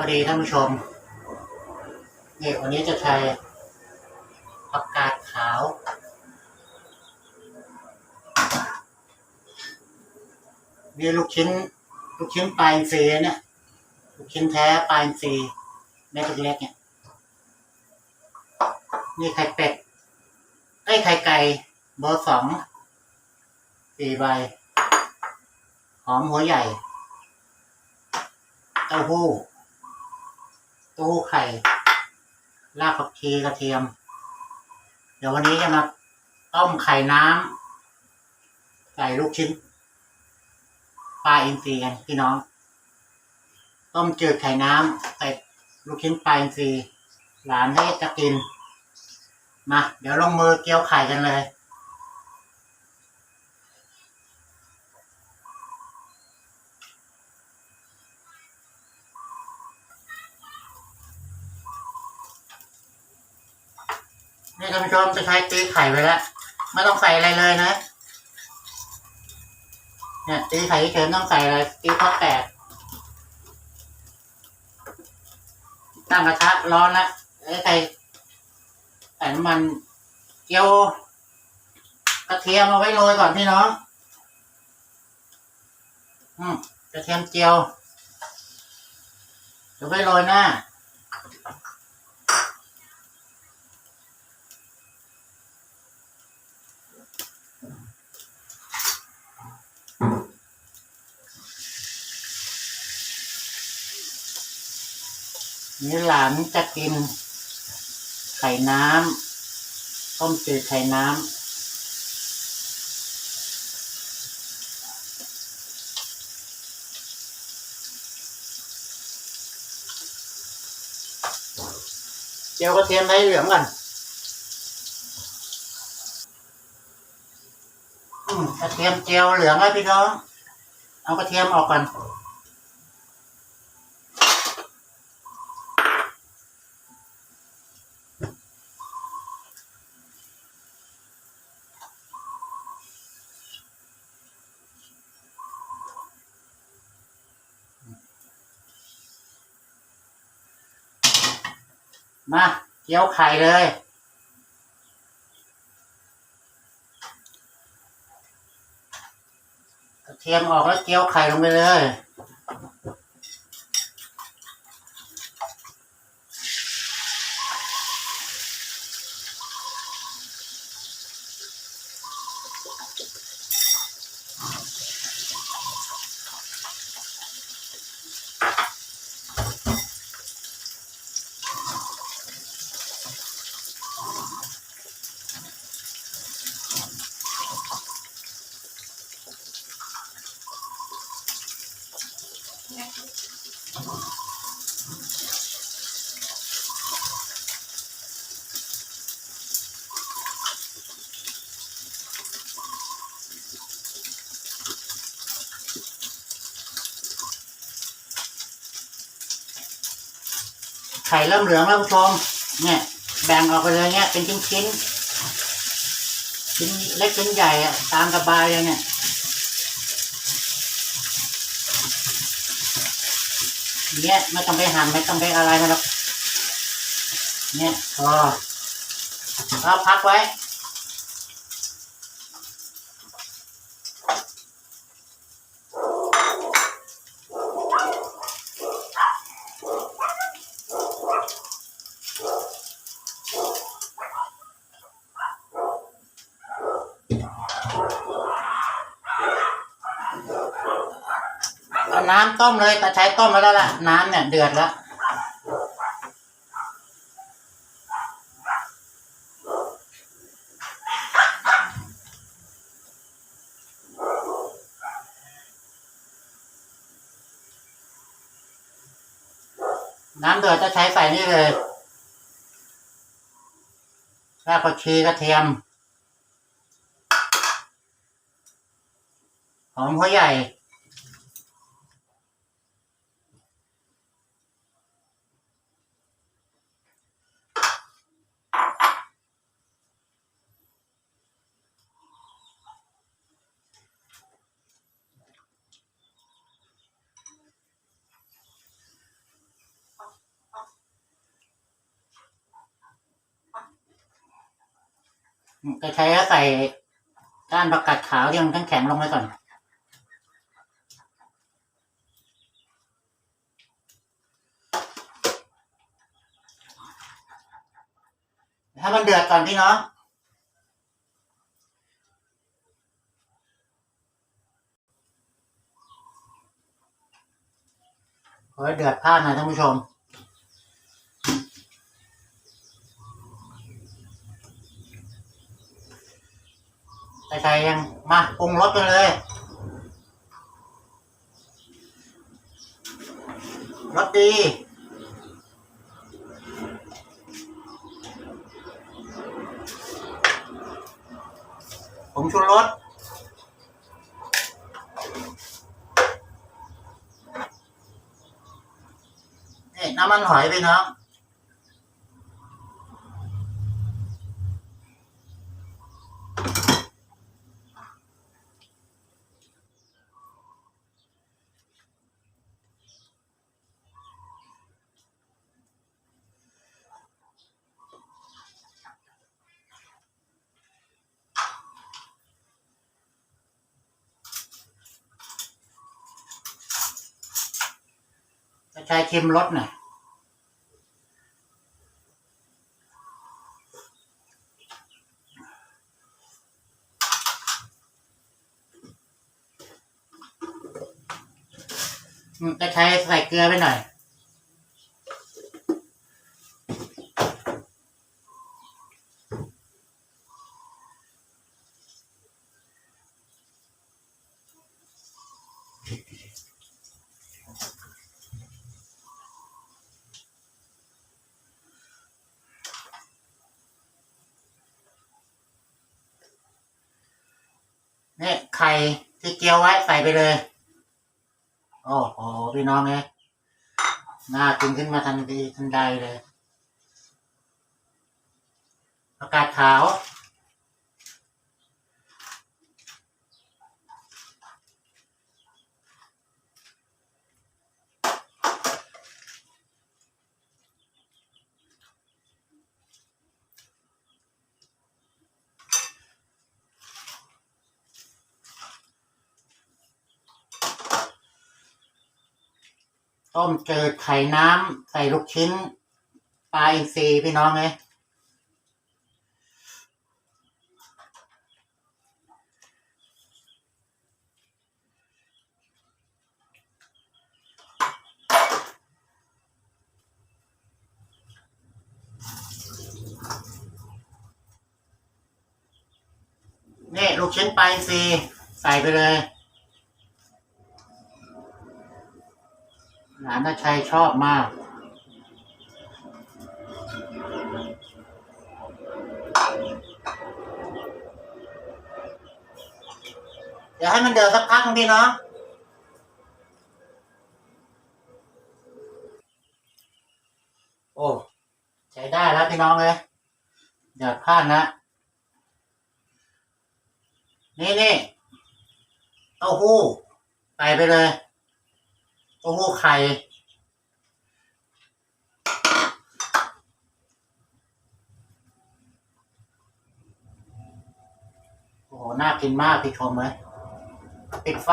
วัสดีท่านผู้ชมนี่วันนี้จะใช้ผักกาดขาว นี่ลูกชิ้น ลูกชิ้นปลายซีเนี่ยลูกชิ้นแท้ปลายอินทรีย์เม็ดเล็กๆเนี่ยนี่ไข่เป็ดไอ้ไข่ไก่เบอร์สองสี่ใบ หอมหัวใหญ่ เต้าหู้ เต้าหู้ไข่รากผักชีกระเทียม เดี๋ยววันนี้จะมาต้มไข่น้ำใส่ลูกชิ้นปลาอินทรีย์กันพี่น้อง ต้มจืดไข่น้ำใส่ลูกชิ้นปลาอินทรีย์หลานให้จะกิน มา เดี๋ยวลงมือเกี่ยวไข่กันเลย นี่ท่านผู้ชมจะใช้ตีไข่ไปแล้วไม่ต้องใส่อะไรเลยนะ เนี่ยตีไข่เฉยต้องใส่อะไรตีทอดแตกตั้งกระทะร้อนแล้วไอ้ใส่ใส่น้ำมันเจียวกระเทียมเอาไว้โรยก่อนพี่น้องอืมกระเทียมเจียวเดี๋ยวไว้โรยหน้า นี่หลานจะกิน ไข่น้ำต้มจืดไข่น้ำเจียวกระเทียมให้เหลืองก่อนอืมกระเทียมเจียวเหลืองแล้พี่น้อง เอากระเทียมออกก่อน มาเจียวไข่เลย กระเทียมออกแล้วเจียวไข่ลงไปเลย ไข่เริ่มเหลืองแล้วผู้ชมเนี่ย แบ่งออกไปเลยเนี่ยเป็นชิ้นชิ้นๆชิ้นเล็กชิ้นใหญ่อะตามสบายเลยเนี่ย เนี่ยไม่ต้องไปหั่นไม่ต้องไปอะไรนะครับเนี่ยพอแล้วพักไว้ น้ำต้มเลยตะใช้ต้มมาแล้วล่ะ น้ำเนี่ยเดือดแล้วน้ำเดือดจะใช้ใส่นี่เลยรากผักชีกระเทียม หอมหัวใหญ่ น จะใช้ใส่ก้านประกาศขาวที่มันแข็งๆลงไปก่อน ถ้ามันเดือดก่อนพี่น้องขอให้เดือดพลาดน่อยท่านผู้ชม ใส่ๆยังมาปรุงรสกันเลยรสดีผมชูรสนี่น้ำมันหอยไปเน้อง จะใช้ชิมรสหน่อยอืมจะใช้ใส่เกลือไปหน่อย นี่ ไข่ที่เจียวไว้ใส่ไปเลย โอ้โหพี่น้องเนี่ยน่ากินขึ้นมาทันทีทันใดเลย ประกาศขาว ต้มเจิดไข่น้ำใส่ลูกชิ้น ปลาอินทรีพี่น้องเลยนี่ลูกชิ้นปลาอินทรีใส่ไปเลย หลานชัยชอบมาก เดี๋ยวให้มันเดือดสักพักนึงพี่น้องโอ้ ใช้ได้แล้วพี่น้องเลยเดือดพลาดนะ นี่นี่เต้าหู้ใส่ไปเลย ต้าหู้ไข่โอ้โห น่ากินมากพี่ชมเลยปิดไฟ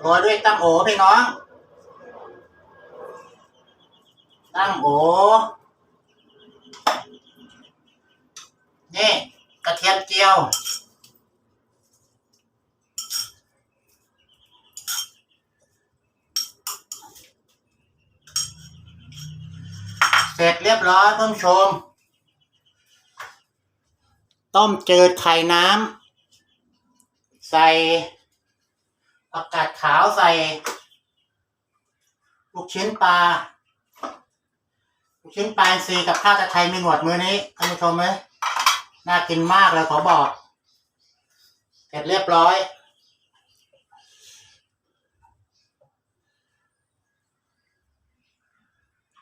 โรยด้วยตั้งโอพี่น้อง ตั้งโอ นี่ กระเที ยมเจียว เสร็จเรียบร้อยท่านผู้ชม ต้มจืดไข่น้ำใส่ผักกาดขาวใส่ ลูกชิ้นปลาลูกชิ้นปลาอินทรีกับข้าวตะไคร้มีหนวดมือนี้ท่านผู้ชมไหม น่ากินมากเลยขอบอกเสร็จเรียบร้อย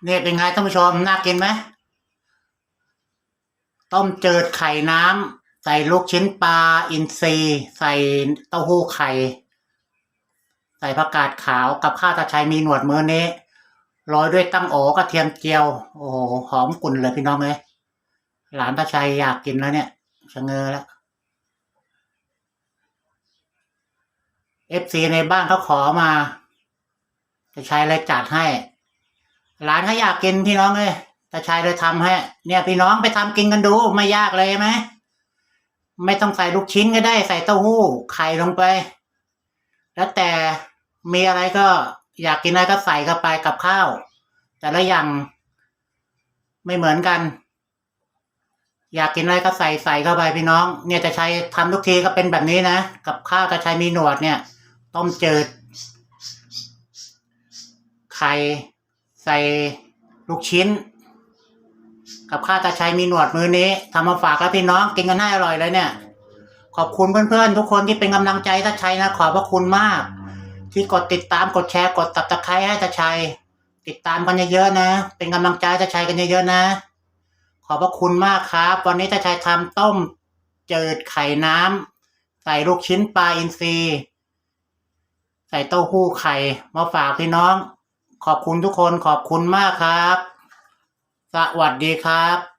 เนี่ยเป็นไงท่านผู้ชมน่ากินไหมต้มเจิดไข่น้ำใส่ลูกชิ้นปลาอินทรีใส่เต้าหู้ไข่ ใส่ผักกาดขาวกับข้าวตาชัยมีหนวดมือนี้โรยด้วยตั้งโอกระเทียมเจียว โอ้โหหอมกลุ่นเลยพี่น้องเลย หลานตาชัยอยากกินแล้วเนี่ยชะเง้อแล้วเอฟซีในบ้านเขาขอมาตาชัยเลยจัดให้ หลานเขาอยากกินพี่น้องเลยตาชัยเลยทำให้ เนี่ยพี่น้องไปทำกินกันดูไม่ยากเลยไหมไม่ต้องใส่ลูกชิ้นก็ได้ใส่เต้าหู้ไข่ลงไป แล้วแต่มีอะไรก็อยากกินอะไรก็ใส่เข้าไปกับข้าว แต่ละอย่างไม่เหมือนกัน อยากกินอะไรก็ใส่ใส่เข้าไปพี่น้อง เนี่ยจะใช้ทำทุกทีก็เป็นแบบนี้นะ กับข้าวจะใช้มีหนวดเนี่ย ต้มจืด ไข่ใส่ลูกชิ้น กับข้าวตาชัยมีหนวดมือนี้ทำมาฝากแล้วพี่น้องกินกันให้อร่อยเลยเนี่ย ขอบคุณเพื่อนๆทุกคนที่เป็นกำลังใจตาชัยนะขอบพระคุณมาก ที่กดติดตามกดแชร์กดตับตะไคร้ให้ตาชัย ติดตามกันเยอะๆนะ เป็นกำลังใจตาชัยกันเยอะๆนะ ขอบพระคุณมากครับ วันนี้ตาชัยทำต้มเจิดไข่น้ำใส่ลูกชิ้นปลาอินทรีใส่เต้าหู้ไข่มาฝากพี่น้อง ขอบคุณทุกคนขอบคุณมากครับ สวัสดีครับ